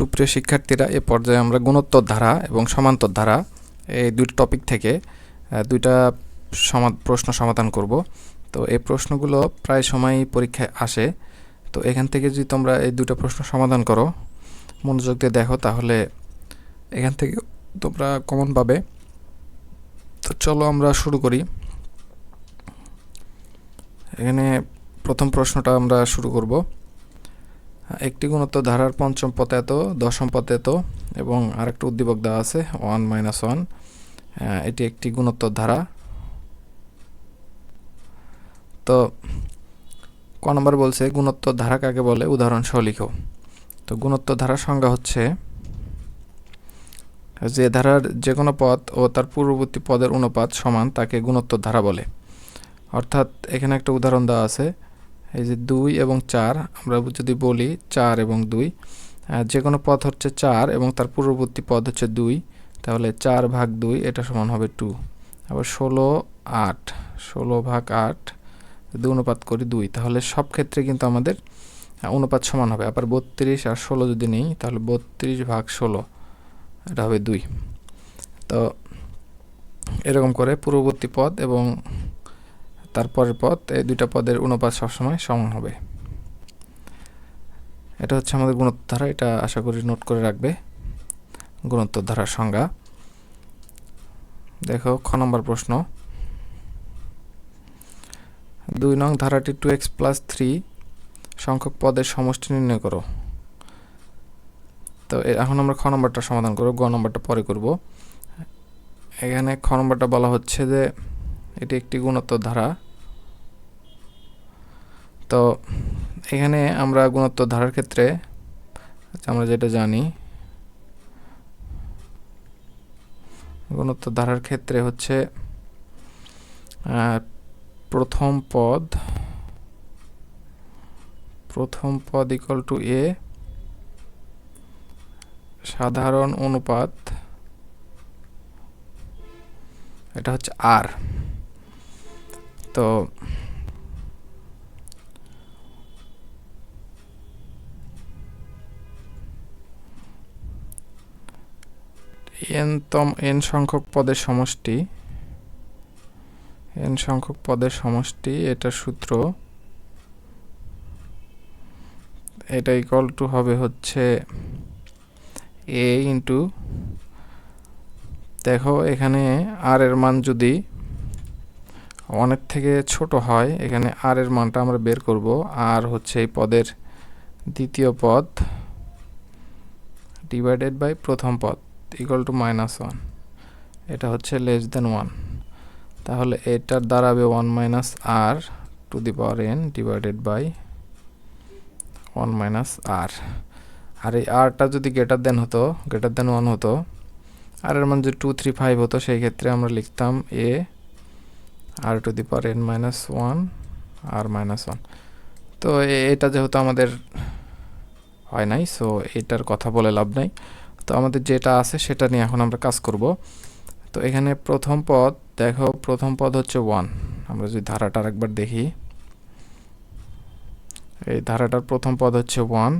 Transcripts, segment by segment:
সুপ্রিয় শিক্ষার্থীরা, এ পর্যায়ে আমরা গুণোত্তর ধারা এবং সমান্তর ধারা এই দুইটা টপিক থেকে দুইটা প্রশ্ন সমাধান করব। তো এই প্রশ্নগুলো প্রায় সময়ই পরীক্ষায় আসে। তো এখান থেকে যদি তোমরা এই দুটো প্রশ্ন সমাধান করো, মনোযোগ দিয়ে দেখো, তাহলে এখান থেকে তোমরা কমন পাবে। তো চলো আমরা শুরু করি। এখানে প্রথম প্রশ্নটা আমরা শুরু করব। একটি গুণত্ব ধারার পঞ্চম পথে এত, দশম পথে এত, এবং আরেকটা উদ্দীপক দেওয়া আছে, ওয়ান মাইনাস ওয়ান। এটি একটি গুণোত্তর ধারা তো, ক নম্বর বলছে গুণোত্তর ধারা কাকে বলে? উদাহরণ সহ লিখো। তো গুণত্ব ধারার সংজ্ঞা হচ্ছে, যে ধারার যে কোনো পদ ও তার পূর্ববর্তী পদের অনুপাত সমান তাকে গুণোত্তর ধারা বলে। অর্থাৎ, এখানে একটা উদাহরণ দেওয়া আছে এই যে দুই এবং চার, আমরা যদি বলি চার এবং দুই যে কোনো পদ হচ্ছে চার এবং তার পূর্ববর্তী পদ হচ্ছে দুই, তাহলে চার ভাগ দুই, এটা সমান হবে টু আবার ষোলো, আট। ষোলো ভাগ আট, যদি অনুপাত করি দুই, তাহলে সব ক্ষেত্রে কিন্তু আমাদের অনুপাত সমান হবে। আবার বত্রিশ আর ষোলো যদি নেই, তাহলে বত্রিশ ভাগ ষোলো, এটা হবে দুই। তো এরকম করে পূর্ববর্তী পদ এবং তারপরের পদ, এই দুইটা পদের অনুপাত সবসময় সমান হবে। এটা হচ্ছে আমাদের গুণোত্তর ধারা এটা আশা করি নোট করে রাখবে। গুণোত্তর ধারার সংজ্ঞা। দেখো, খ নম্বর প্রশ্ন। দুই নং ধারাটি টু এক্স প্লাস থ্রি সংখ্যক পদের সমষ্টি নির্ণয় করো। তো এখন আমরা খ নম্বরটা সমাধান করব, গ নম্বরটা পরে করব। এখানে খ নম্বরটা বলা হচ্ছে যে এটি একটি গুণোত্তর ধারা তো এখানে আমরা গুণোত্তর ধারার ক্ষেত্রে আমরা যেটা জানি গুণোত্তর ধারার ক্ষেত্রে হচ্ছে প্রথম পদ প্রথম পদ ইকুয়াল টু এ সাধারণ অনুপাত, এটা হচ্ছে আর তো এন তম, এন সংখ্যক পদের সমষ্টি, এন সংখ্যক পদের সমষ্টি, এটা সূত্র, এটা ইকুয়াল টু হবে হচ্ছে এ ইন্টু দেখো এখানে আর এর মান যদি অনেক থেকে ছোট হয়, এখানে আর এর মানটা আমরা বের করব। আর হচ্ছে এই পদের দ্বিতীয় পদ ডিভাইডেড বাই প্রথম পদ ইকুয়াল টু মাইনাস ওয়ান এটা হচ্ছে লেস দেন ওয়ান তাহলে এটার দাঁড়াবে one minus R to the power N divided by one minus R R এই আরটা যদি গ্রেটার দেন হতো গ্রেটার দেন ওয়ান হতো আর এর মান যদি টু থ্রি ফাইভ হতো, সেই ক্ষেত্রে আমরা লিখতাম A R to the power N minus one R minus one তো এটা যেহেতু আমাদের হয় নাই সো এটার কথা বলে লাভ নাই। তো আমাদের যেটা আছে সেটা নিয়ে এখন আমরা কাজ করব। তো এখানে প্রথম পদ, দেখো, প্রথম পদ হচ্ছে ওয়ান আমরা যদি ধারাটা আরেকবার দেখি। এই ধারাটার প্রথম পদ হচ্ছে ওয়ান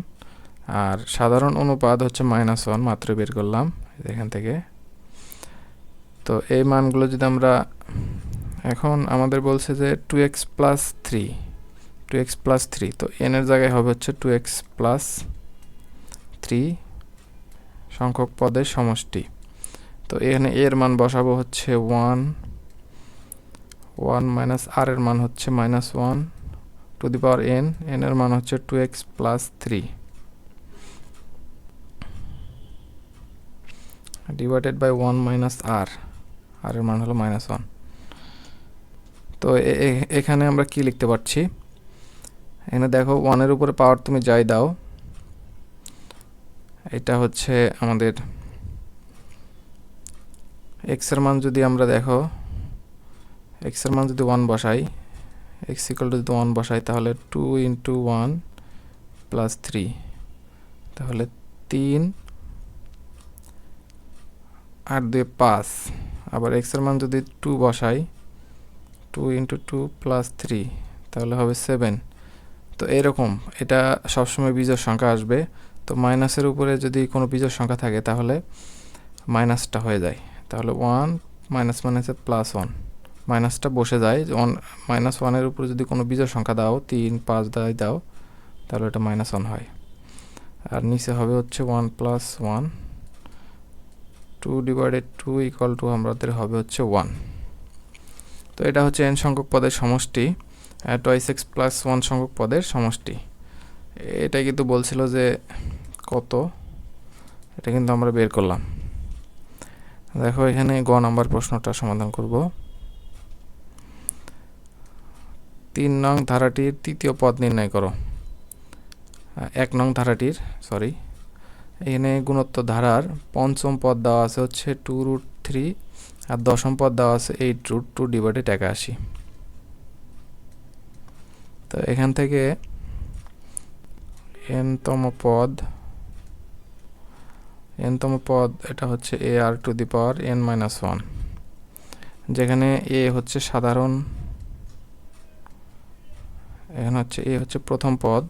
আর সাধারণ অনুপাত হচ্ছে মাইনাস ওয়ান মাত্র বের করলাম এখান থেকে। তো এই মানগুলো যদি আমরা এখন আমাদের বলছে যে two X plus three two X plus three তো এন এর জায়গায় হবে হচ্ছে টু এক্স প্লাস থ্রি সংখ্যক পদের সমষ্টি। তো এখানে এর মান বসাবো হচ্ছে ওয়ান ওয়ান মাইনাস আর এর মান হচ্ছে minus one to the power N N এর মান হচ্ছে two X plus three divided by one minus R R এর মান হলো মাইনাস ওয়ান তো এখানে আমরা কি লিখতে পারছি? এখানে দেখো ওয়ানের উপরে পাওয়ার তুমি যাই দাও। এটা হচ্ছে আমাদের এক্সের মান যদি আমরা দেখো এক্সের মান যদি ওয়ান বসাই এক্স ইকাল যদি ওয়ান বসাই, তাহলে two into one plus three তাহলে তিন আর দুই পাঁচ। আবার এক্সের মান যদি টু বসাই two into two plus three তাহলে হবে সেভেন তো এরকম, এটা সবসময় বীজের সংখ্যা আসবে। তো মাইনাসের উপরে যদি কোনো বিজোড় সংখ্যা থাকে, তাহলে মাইনাসটা হয়ে যায়। তাহলে ওয়ান মাইনাস মাইনাসে প্লাস ওয়ান মাইনাসটা বসে যায়। ওয়ান মাইনাস ওয়ানের উপরে যদি কোনো বিজোড় সংখ্যা দাও, তিন, পাঁচ দায় দাও, তাহলে এটা মাইনাস ওয়ান হয়। আর নিচে হবে হচ্ছে one plus one two divided two equal to আমাদের হবে হচ্ছে ওয়ান তো এটা হচ্ছে এন সংখ্যক পদের সমষ্টি টয়েস এক্স প্লাস ওয়ান সংখ্যক পদের সমষ্টি। এটা কিন্তু বলছিল যে কত? এটা কিন্তু আমরা বের করলাম। দেখো এখানে গ নাম্বার প্রশ্নটা সমাধান করব। তিন নং ধারাটির তৃতীয় পদ নির্ণয় করো। এক নং ধারাটির সরি এখানে গুণোত্তর ধারার পঞ্চম পদ দেওয়া আছে হচ্ছে টু রুট থ্রি আর দশম পদ দেওয়া আছে এইট রুট টু ডিভাইডেড একাশি তো এখান থেকে এনতম পদ এনতম পদ এটা হচ্ছে A R to the power N minus one যেখানে এ হচ্ছে সাধারণ, এখানে হচ্ছে এ হচ্ছে প্রথম পদ।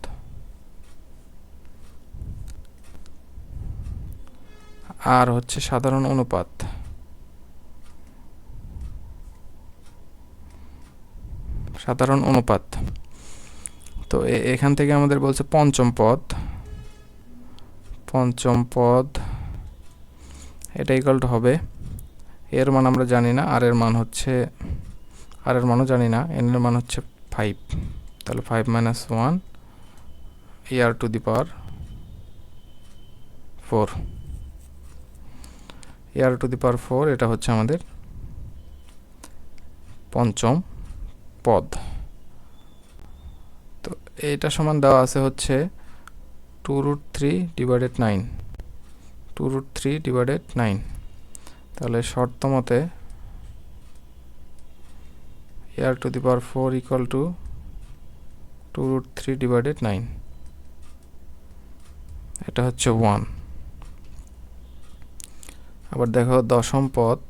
আর হচ্ছে সাধারণ অনুপাত। সাধারণ অনুপাত। তো এখান থেকে আমাদের বলছে পঞ্চম পদ। পঞ্চম পদ, এটা ইকাল হবে। এর মান আমরা জানি না, আর এর মান হচ্ছে, আর এর মানও জানি না এন এর মান হচ্ছে ফাইভ তাহলে five minus one R to the power four R to the power four এটা হচ্ছে আমাদের পঞ্চম। পদ। তো এইটা সমান দেওয়া আছে হচ্ছে two root three divided nine. Two root three divided nine. তাহলে শর্ত মতে R to the power four equal to two root three divided nine. এটা হচ্ছে ওয়ান। আবার দেখো দশম পদ।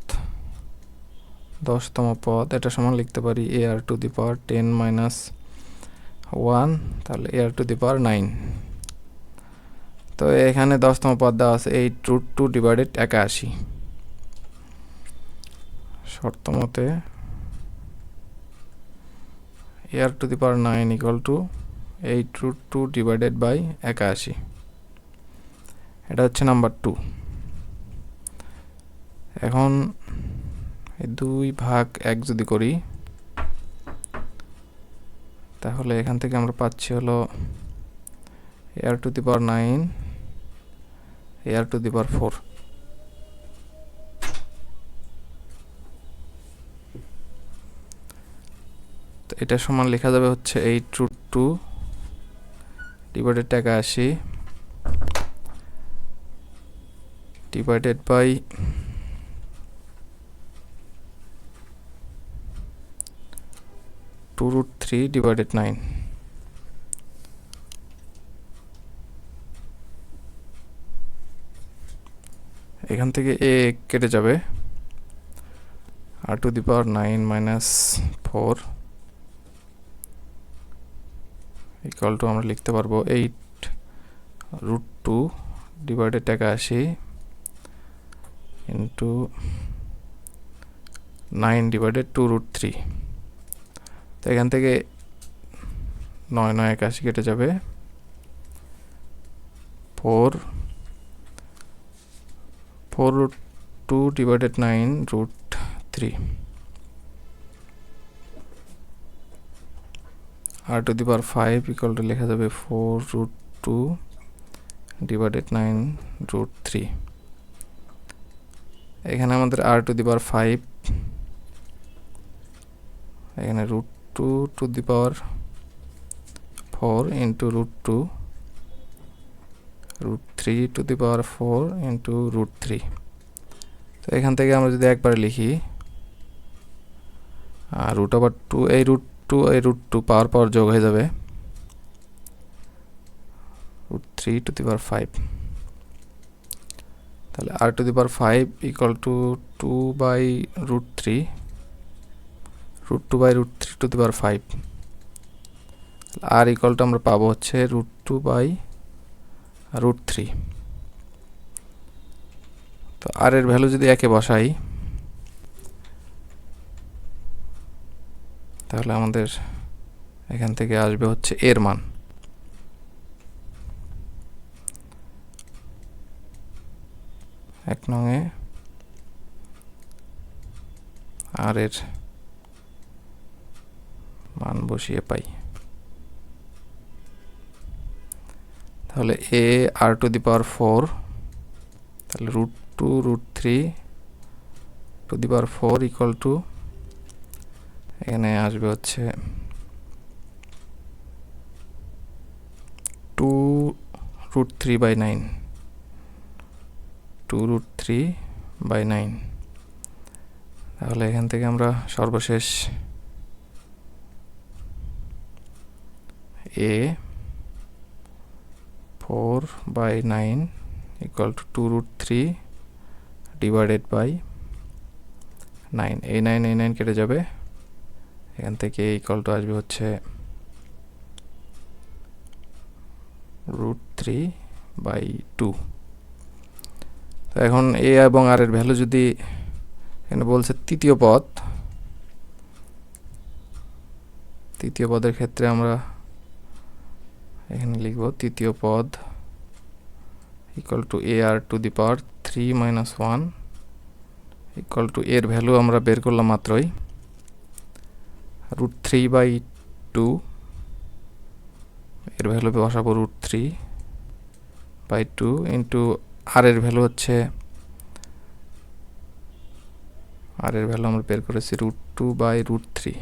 দশতম পদ, এটা সমান লিখতে পারি A R to the power ten minus one তাহলে এ আর টু দি পাওয়ার নাইন তো এখানে দশতম পদ দেওয়া আছে এইট রুট টু ডিভাইডেড একাশি। শর্ত মতে A R to the power nine equal to eight root two divided by একাশি। এটা হচ্ছে নাম্বার টু এখন দুই ভাগ এক যদি করি, তাহলে এখান থেকে আমরা পাচ্ছি হলো R to the power nine R to the power four এটা সমান লেখা যাবে হচ্ছে এইট রুট টু ডিভাইডেড টাকা আশি divided by two root three divided nine এখান থেকে এ কেটে যাবে। R to the power nine minus four equal to আমরা লিখতে পারব এইট রুট টু ডিভাইডেড টাকা আশি into nine divided two root three তো এখান থেকে নয় নয় একাশি কেটে যাবে। Four four root two divided nine root three R to the five equal to লেখা যাবে four root two divided nine root three এখানে আমাদের আর টু দি ফাইভ এখানে root two to the power four into root two root three to the power four into root three তো এখান থেকে আমরা যদি একবার লিখি আর রুট আবার টু এই রুট টু এই রুট টু পাওয়ার পাওয়ার যোগ হয়ে যাবে root three to the power five তাহলে R to the power five equal to two by root three root two by root three to the power five R equal to আমরা পাবো হচ্ছে root two by root three তো আর এর value যদি একে বসাই, তাহলে আমাদের এখান থেকে আসবে হচ্ছে এর মান। এক নঙে আর এর মান বসিয়ে পাই। তাহলে a r to the power four তাহলে root two root three to the power four equal to এখানে আসবে হচ্ছে two root three by nine two root three by nine তাহলে এখান থেকে আমরা সর্বশেষ a four by nine equal to two root three divided by nine এই nine এই নাইন কেটে যাবে। এখান থেকে ইকুয়াল টু আসবে হচ্ছে রুট থ্রি বাই টু তো এখন এ এবং আর এর ভ্যালু যদি এখানে বলছে তৃতীয় পদ, তৃতীয় পদের ক্ষেত্রে আমরা এখানে লিখব তৃতীয় পদ equal to a r to the power three minus one equal to এর ভ্যালু আমরা বের করলাম মাত্রই রুট থ্রি বাই টু এর ভ্যালু বসাবো root three by two into r এর ভ্যালু হচ্ছে আর এর ভ্যালু আমরা বের করেছি root two by root three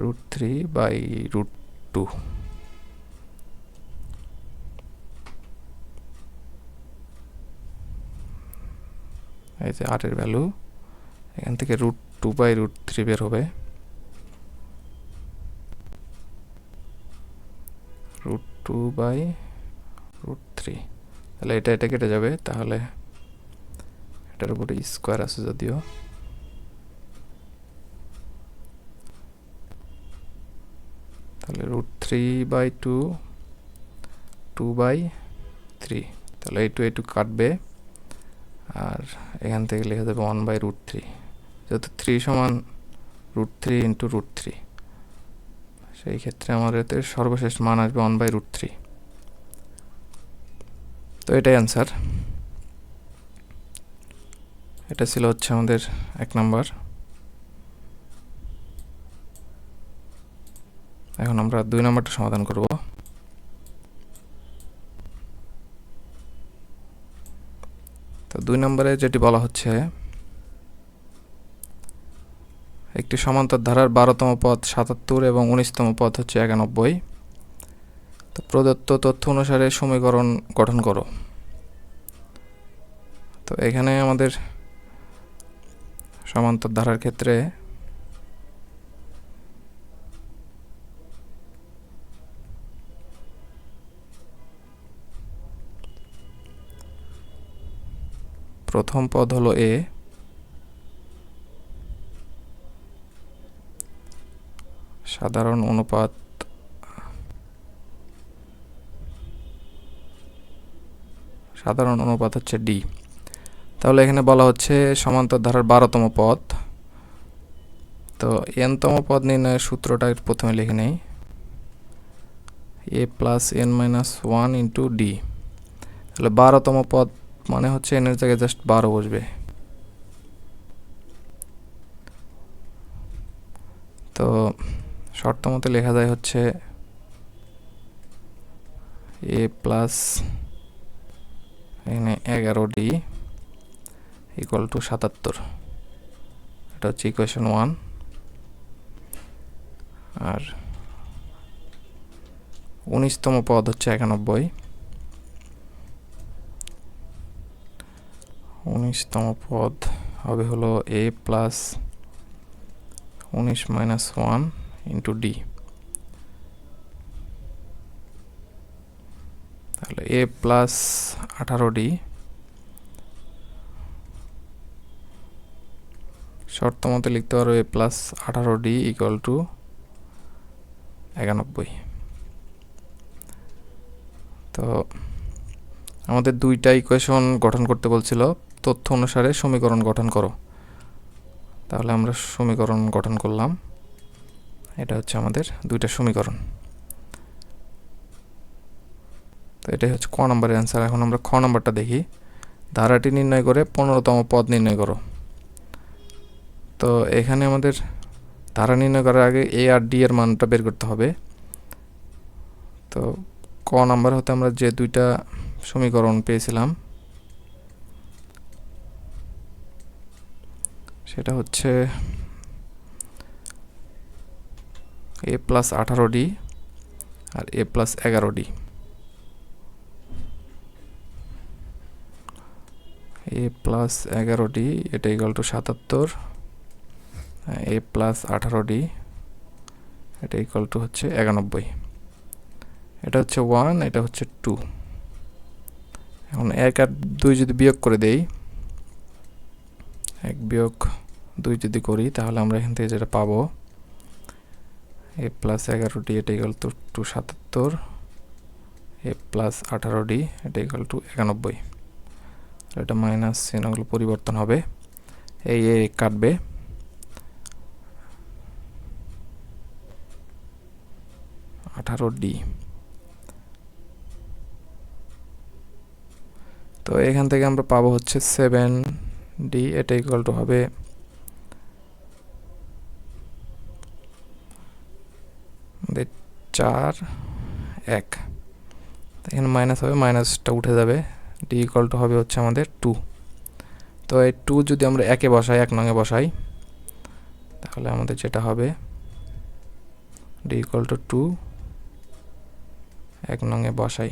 root three by root two এই যে আর এর ভ্যালু এখান থেকে root two by root three বের হবে। Root two by root three তাহলে এটা এটা কেটে যাবে, তাহলে এটার উপরে স্কোয়ার আছে যদিও। তাহলে root three by two two by three তাহলে এই টু এই টু কাটবে, আর এখান থেকে লেখা যাবে ওয়ান বাই রুট থ্রি যেহেতু থ্রি সমান root three into root three সেই ক্ষেত্রে আমাদের সর্বশেষ মান আসবে ওয়ান বাই রুট থ্রি তো এটাই অ্যান্সার এটা ছিল হচ্ছে আমাদের এক নাম্বার এখন আমরা দুই নম্বরটা সমাধান করব। তো দুই নম্বরে যেটি বলা হচ্ছে, একটি সমান্তর ধারার বারোতম পদ সাতাত্তর এবং উনিশতম পদ হচ্ছে একানব্বই। তো প্রদত্ত তথ্য অনুসারে সমীকরণ গঠন করো। তো এখানে আমাদের সমান্তর ধারার ক্ষেত্রে প্রথম পদ হলো এ। সাধারণ অনুপাত সাধারণ অনুপাত হচ্ছে ডি। তাহলে এখানে বলা হচ্ছে সমান্তর ধারার বারোতম পদ। তো এনতম পদ নির্ণয়ের সূত্রটা প্রথমে লিখে নেই। A plus n minus one into d. তাহলে বারোতম পদ মানে হচ্ছে এনের জায়গায় জাস্ট বারো বসবে। তো শর্ত মতো লেখা যায় হচ্ছে এ প্লাস এখানে এগারো ডি ইকুয়াল টু সাতাত্তর। এটা হচ্ছে ইকুয়েশন ওয়ান আর উনিশতম পদ হচ্ছে একানব্বই। উনিশতম পদ হবে হলো এ প্লাস উনিশ মাইনাস ওয়ান ইন্টু ডি তাহলে এ প্লাস আঠারো ডি শর্ত মতে লিখতে পারো এ প্লাস আঠারো ডি ইকুয়াল টু একানব্বই। তো আমাদের দুইটা ইকুয়েশন গঠন করতে বলছিল। তথ্য অনুসারে সমীকরণ গঠন করো। তাহলে আমরা সমীকরণ গঠন করলাম। এটা হচ্ছে আমাদের দুইটা সমীকরণ। তো এটাই হচ্ছে ক নম্বরের অ্যান্সার এখন আমরা খ নম্বরটা দেখি। ধারাটি নির্ণয় করে পনেরোতম পদ নির্ণয় করো। তো এখানে আমাদের ধারা নির্ণয় করার আগে এ আর ডি এর মানটা বের করতে হবে। তো ক নাম্বার হতে আমরা যে দুইটা সমীকরণ পেয়েছিলাম সেটা হচ্ছে এ প্লাস আঠারো ডি আর এ প্লাস এগারো ডি এ প্লাস এগারো ডি এটা ইকাল টু সাতাত্তর। এ প্লাস আঠারো ডি এটা ইকাল টু হচ্ছে একানব্বই। এটা হচ্ছে ওয়ান এটা হচ্ছে টু এখন এক আর দুই যদি বিয়োগ করে দেই, এক বিয়োগ দুই যদি করি, তাহলে আমরা এখান থেকে যেটা পাবো, এ প্লাস এগারো ডি এটা ইকাল টু টু সাতাত্তর, এ প্লাস আঠারো ডি এটা ইকাল টু একানব্বই। এটা মাইনাস চিহ্নগুলো পরিবর্তন হবে। এই এ কাটবে। আঠারো ডি তো এখান থেকে আমরা পাবো হচ্ছে সেভেন ডি এটা ইকুয়াল টু হবে চার, এক। এখানে মাইনাস হবে মাইনাসটা উঠে যাবে। ডি ইকুয়াল টু হবে হচ্ছে আমাদের টু তো এই টু যদি আমরা একে বসাই, এক নঙে বসাই, তাহলে আমাদের যেটা হবে ডি ইকুয়াল টু টু এক নঙে বসাই।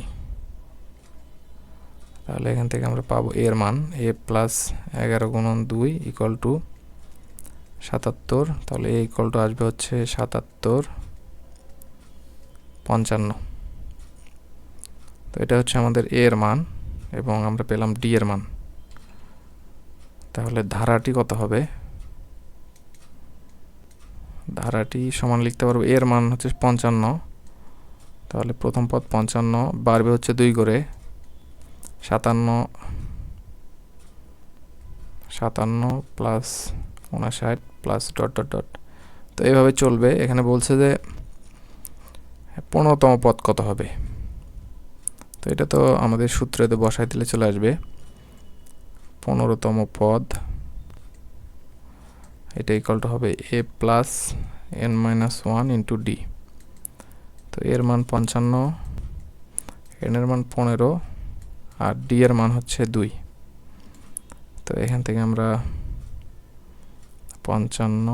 তাহলে এখান থেকে আমরা পাবো এর মান এ প্লাস এগারো গুণন দুই ইকুয়াল টু সাতাত্তর। তাহলে এ ইকুয়াল টু আসবে হচ্ছে সাতাত্তর। পঞ্চান্ন। তো এটা হচ্ছে আমাদের এ এর মান এবং আমরা পেলাম ডি এর মান। তাহলে ধারাটি কত হবে? ধারাটি সমান লিখতে পারব এর মান হচ্ছে পঞ্চান্ন। তাহলে প্রথম পদ পঞ্চান্ন, বাড়বে হচ্ছে দুই করে। সাতান্ন সাতান্ন প্লাস উনষাট প্লাস ডট ডট ডট তো এইভাবে চলবে। এখানে বলছে যে পনেরোতম পদ কত হবে? তো এটা তো আমাদের সূত্রেতে বসাই দিলে চলে আসবে। পনেরোতম পদ, এটা ইকাল টু হবে a plus n minus one into d তো এর মান পঞ্চান্ন এনের মান পনেরো, আর ডি এর মান হচ্ছে দুই। তো এখান থেকে আমরা পঞ্চান্ন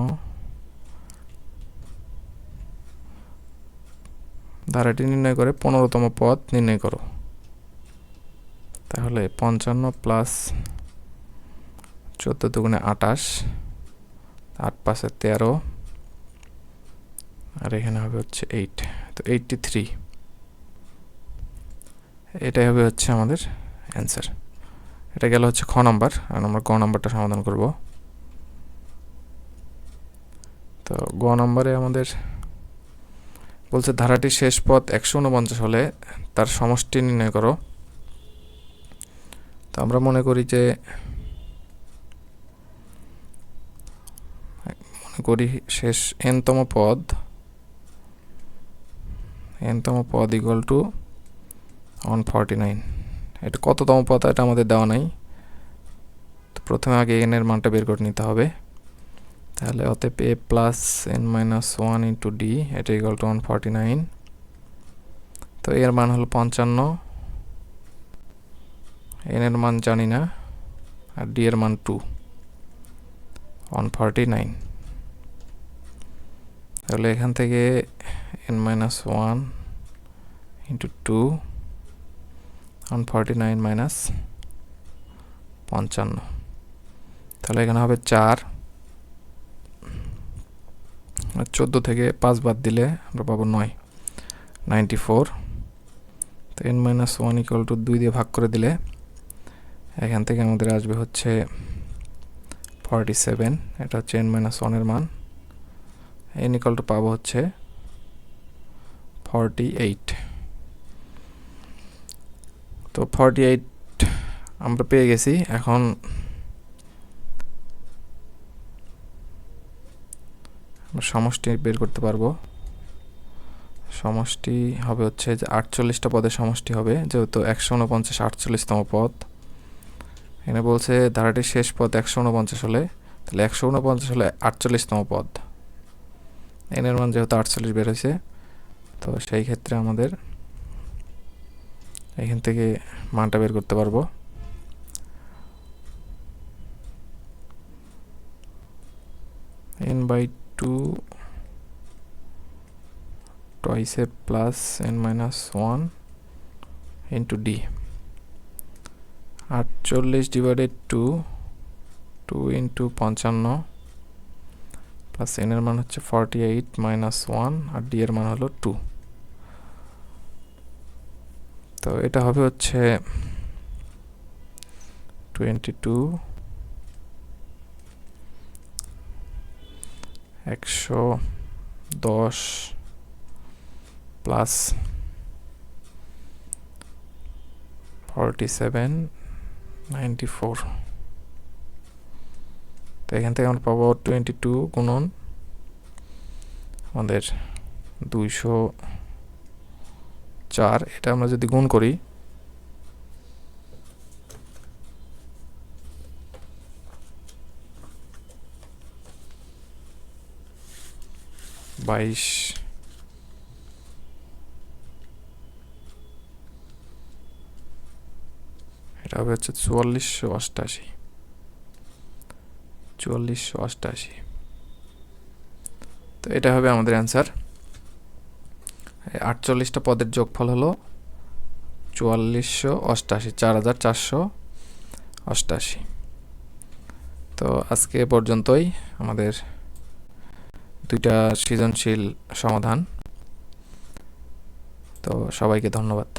ধারাটি নির্ণয় করে পনেরোতম পদ নির্ণয় করো। তাহলে পঞ্চান্ন প্লাস চোদ্দ দুগুণে আটাশ আট পাশে তেরো, আর এখানে হবে হচ্ছে এইট তো এইটটি থ্রি এটাই হবে হচ্ছে আমাদের অ্যান্সার এটা গেল হচ্ছে খ নাম্বার, আর আমরা গ নাম্বারটা সমাধান করব। তো গ নাম্বারে আমাদের বলছে ধারাটির শেষ পথ একশো উনপঞ্চাশ হলে তার সমষ্টি নির্ণয় করো। তো আমরা মনে করি যে, মনে করি শেষ এনতম পদ এনতম পদ equal to one forty nine এটা কততম পদ, এটা আমাদের দেওয়া নাই। তো প্রথমে আগে এনের মানটা বের করে নিতে হবে। তাহলে অতএব a plus, n minus one into d, এটা equal to one forty nine তো এর মান হলো পঞ্চান্ন। এন এর মান জানি না, আর ডি এর মান টু। ওয়ান ফর্টি নাইন তাহলে এখান থেকে n minus one into two one forty nine minus পঞ্চান্ন। তাহলে এখানে হবে চার। চোদ্দ থেকে পাঁচ বাদ দিলে আমরা পাবো নয়। নাইনটি ফোর তো n minus one equal to দুই দিয়ে ভাগ করে দিলে এখান থেকে আমাদের আসবে হচ্ছে ফর্টি সেভেন এটা হচ্ছে এন মাইনাস ওয়ানের মান। এন ইকুয়াল টু পাবো হচ্ছে ফর্টি এইট তো ফর্টি এইট আমরা পেয়ে গেছি, এখন সমষ্টি বের করতে পারব। সমষ্টি হবে হচ্ছে যে আটচল্লিশটা পদের সমষ্টি হবে, যেহেতু একশো উনপঞ্চাশ আটচল্লিশতম পদ। এখানে বলছে ধারাটির শেষ পদ একশো উনপঞ্চাশ হলে, তাহলে একশো উনপঞ্চাশ হলে আটচল্লিশতম পদ। এনের মান যেহেতু আটচল্লিশ বের হয়েছে, তো সেই ক্ষেত্রে আমাদের এখান থেকে মানটা বের করতে পারব। N by two twice a plus n minus 1 into d. আটচল্লিশ ডিভাইডেড টু টু ইন্টু পঞ্চান্ন প্লাস এন এর মান হচ্ছে ফর্টি এইট মাইনাস ওয়ান আর ডি এর মান হলো টু তো এটা হবে হচ্ছে টোয়েন্টি টু একশো দশ plus forty seven ninety four তো এখান থেকে আমরা পাবো টোয়েন্টি টু গুণন আমাদের দুইশো চার। এটা আমরা যদি গুণ করি বাইশ এটা হবে হচ্ছে চুয়াল্লিশশো অষ্টাশি চুয়াল্লিশশো অষ্টাশি তো এটা হবে আমাদের অ্যান্সার আটচল্লিশটা পদের যোগফল হলো চুয়াল্লিশশো অষ্টাশি, চার হাজার চারশো অষ্টাশি। তো আজকে পর্যন্তই আমাদের দুইটা সৃজনশীল সমাধান। তো সবাইকে ধন্যবাদ।